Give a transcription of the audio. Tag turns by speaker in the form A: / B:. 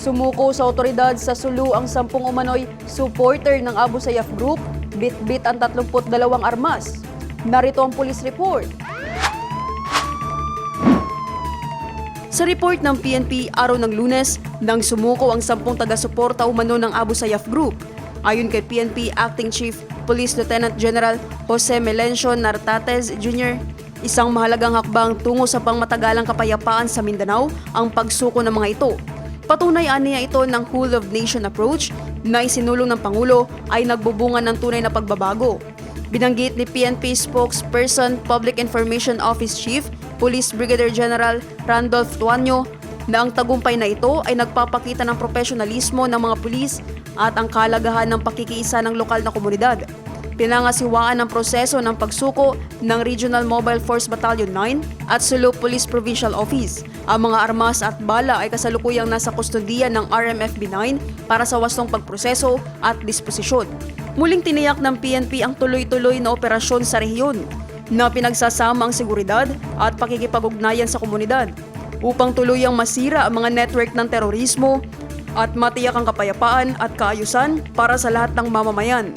A: Sumuko sa otoridad sa Sulu ang sampung umano'y supporter ng Abu Sayyaf Group, bit-bit ang 32 armas. Narito ang police report. Sa report ng PNP araw ng lunes, nang sumuko ang sampung taga-suporta umano ng Abu Sayyaf Group. Ayon kay PNP Acting Chief Police Lieutenant General Jose Melencio Nartates Jr., isang mahalagang hakbang tungo sa pangmatagalang kapayapaan sa Mindanao ang pagsuko ng mga ito. Patunay aniya ito ng whole of nation approach na isinulong ng Pangulo ay nagbubunga ng tunay na pagbabago. Binanggit ni PNP spokesperson Public Information Office Chief Police Brigadier General Randolph Tuanyo na ang tagumpay na ito ay nagpapakita ng profesionalismo ng mga pulis at ang kalagahan ng pakikiisa ng lokal na komunidad. Pinangasiwaan ng proseso ng pagsuko ng Regional Mobile Force Battalion 9 at Sulu Police Provincial Office. Ang mga armas at bala ay kasalukuyang nasa kustodiya ng RMFB 9 para sa wastong pagproseso at disposisyon. Muling tiniyak ng PNP ang tuloy-tuloy na operasyon sa rehiyon na pinagsasama ang seguridad at pakikipag-ugnayan sa komunidad upang tuluyang masira ang mga network ng terorismo at matiyak ang kapayapaan at kaayusan para sa lahat ng mamamayan.